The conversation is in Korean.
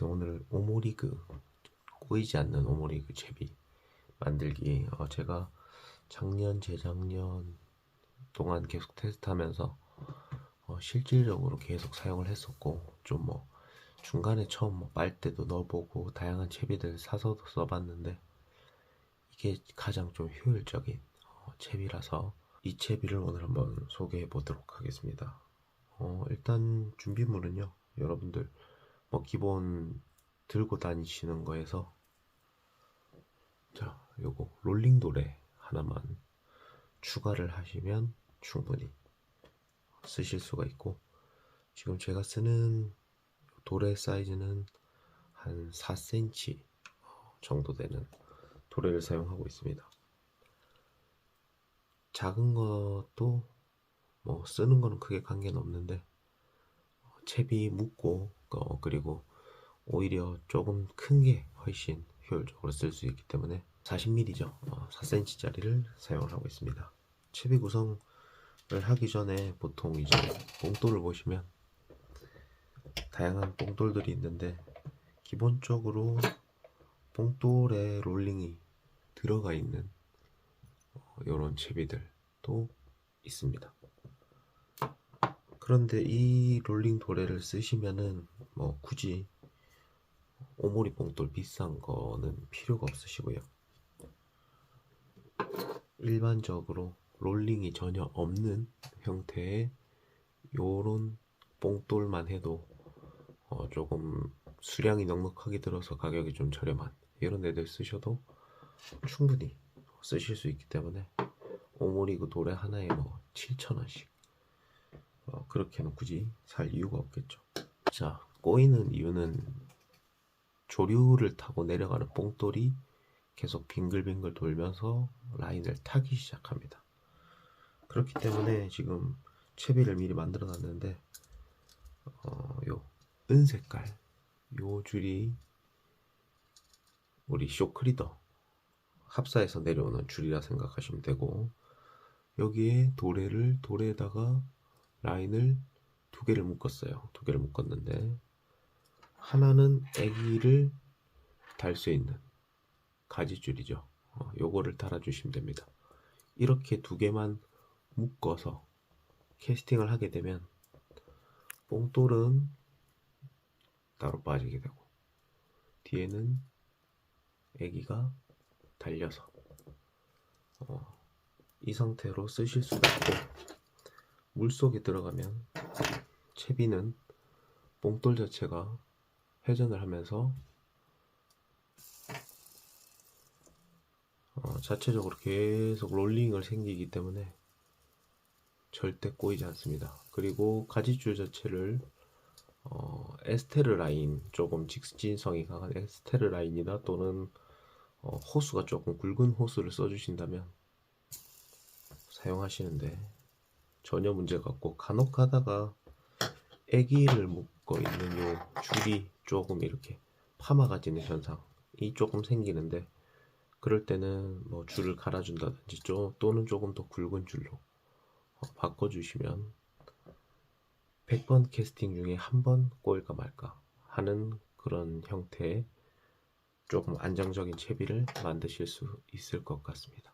안녕하세요. 오늘 오모리그 꼬이지 않는 오모리그 채비 만들기 어, 제가 작년 재작년 동안 계속 테스트하면서 어, 실질적으로 계속 사용을 했었고 좀 뭐 중간에 처음 뭐 빨대도 넣어보고 다양한 채비들 사서도 써봤는데 이게 가장 좀 효율적인 어, 채비라서 이 채비를 오늘 한번 소개해 보도록 하겠습니다. 어, 일단 준비물은요 여러분들 뭐 기본 들고 다니시는 거에서 자 요거 롤링 도레 하나만 추가를 하시면 충분히 쓰실 수가 있고 지금 제가 쓰는 도레 사이즈는 한 4cm 정도 되는 도레를 사용하고 있습니다. 작은 것도 뭐 쓰는 거는 크게 관계는 없는데 채비 묻고 어, 그리고 오히려 조금 큰 게 훨씬 효율적으로 쓸 수 있기 때문에 40mm죠. 어, 4cm짜리를 사용을 하고 있습니다. 채비 구성을 하기 전에 보통 이제 봉돌을 보시면 다양한 봉돌들이 있는데 기본적으로 봉돌에 롤링이 들어가 있는 이런 채비들도 있습니다. 그런데 이 롤링 도레를 쓰시면은 뭐 굳이 오모리 봉돌 비싼 거는 필요가 없으시고요. 일반적으로 롤링이 전혀 없는 형태의 요런 봉돌만 해도 어 조금 수량이 넉넉하게 들어서 가격이 좀 저렴한 이런 애들 쓰셔도 충분히 쓰실 수 있기 때문에 오모리 그 도레 하나에 뭐 7,000원씩 어, 그렇게 는 굳이 살 이유가 없겠죠. 자, 꼬이는 이유는 조류를 타고 내려가는 뽕돌이 계속 빙글빙글 돌면서 라인을 타기 시작합니다. 그렇기 때문에 지금 채비를 미리 만들어 놨는데 어, 요 은색깔 요 줄이 우리 쇼크리더 합사해서 내려오는 줄이라 생각하시면 되고 여기에 도래를 도래에다가 라인을 두 개를 묶었어요. 두 개를 묶었는데 하나는 아기를 달 수 있는 가지줄이죠. 어, 요거를 달아주시면 됩니다. 이렇게 두 개만 묶어서 캐스팅을 하게 되면 뽕돌은 따로 빠지게 되고 뒤에는 아기가 달려서 어, 이 상태로 쓰실 수가 있고 물속에 들어가면 채비는 뽕돌 자체가 회전을 하면서 어, 자체적으로 계속 롤링을 생기기 때문에 절대 꼬이지 않습니다. 그리고 가지줄 자체를 어, 에스테르 라인 조금 직진성이 강한 에스테르 라인이나 또는 어, 호수가 조금 굵은 호수를 써주신다면 사용하시는데 전혀 문제가 없고 간혹 가다가 애기를 묶고 있는 요 줄이 조금 이렇게 파마가 지는 현상이 조금 생기는데 그럴 때는 뭐 줄을 갈아준다든지 또는 조금 더 굵은 줄로 어, 바꿔주시면 100번 캐스팅 중에 한 번 꼬일까 말까 하는 그런 형태의 조금 안정적인 채비를 만드실 수 있을 것 같습니다.